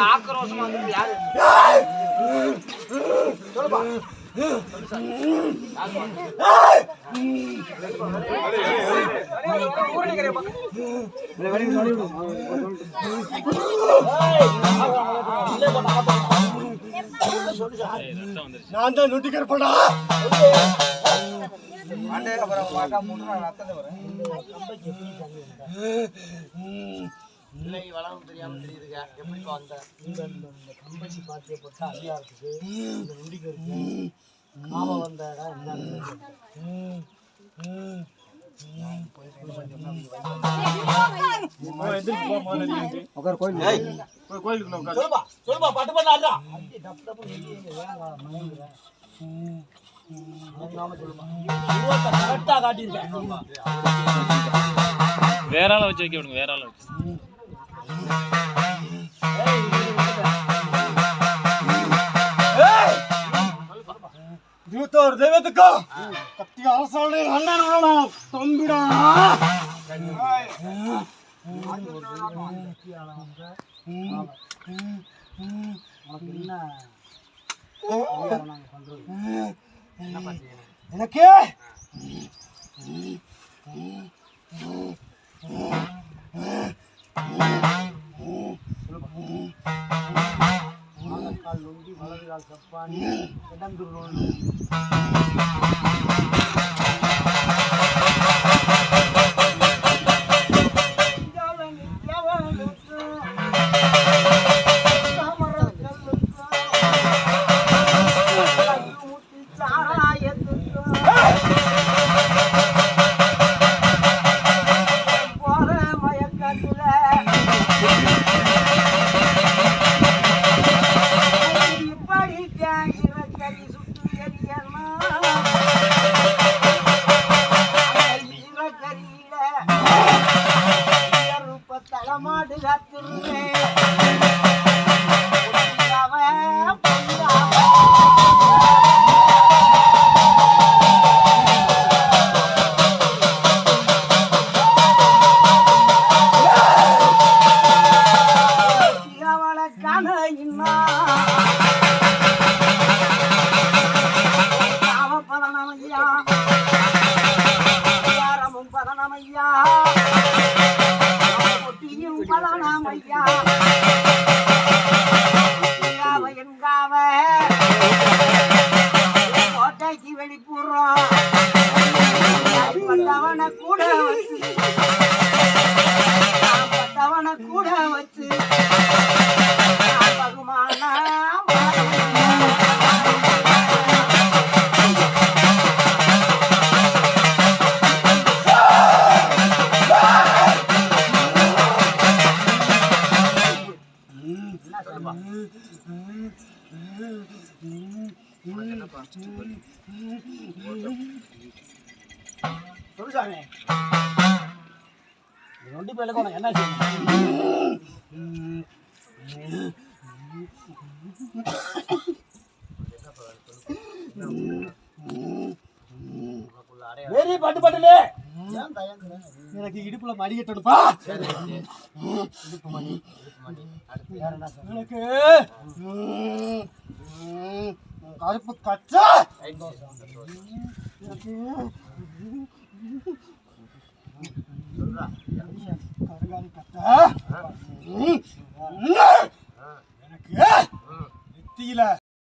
இவ்வளவு ஆக்ரோஷமா வந்து யாரு? சொல்லுப்பா நான் தான் நொட்டிக்கர் படா மண்டையில வர வாட்டா முன்னா ரத்தத்தை வர இல்லை வளம் தெரியாம தெரியுதுங்க. எப்படி வந்த இந்த போட்டு நொண்டிக்கருக்கு ஞாபகம் வந்த இடம் பட்டு பண்ண காட்டியிருக்கேன் வேற ஆளை வச்சு வைக்க விடுங்க வேற ஆளை வச்சு. இருபத்தோரு தெய்வத்துக்கும் கத்தி அரசாணை அண்ணன் வேணும் தம்பிடா எனக்கு நொண்டி வலது கால் சப்பானி இடம்பெறு காத்துருவேன். ஒட்டியும் பதனமையா எங்காவ? கோட்டைக்கு வெளிப்புறோம் பட்டவனை கூட வச்சு. பட்டவனை கூட வச்சு. சொல்லுசாமி நொண்டி பயிலுக்கு உனக்கு என்ன செய்யணும்? வெறி பட்டு பட்டுலே எனக்கு இடுப்புல மணி சொல்ற? எனக்கு கருப்பு கச்சா. எனக்கு கருங்காலி கட்டை எனக்கு நெத்தியில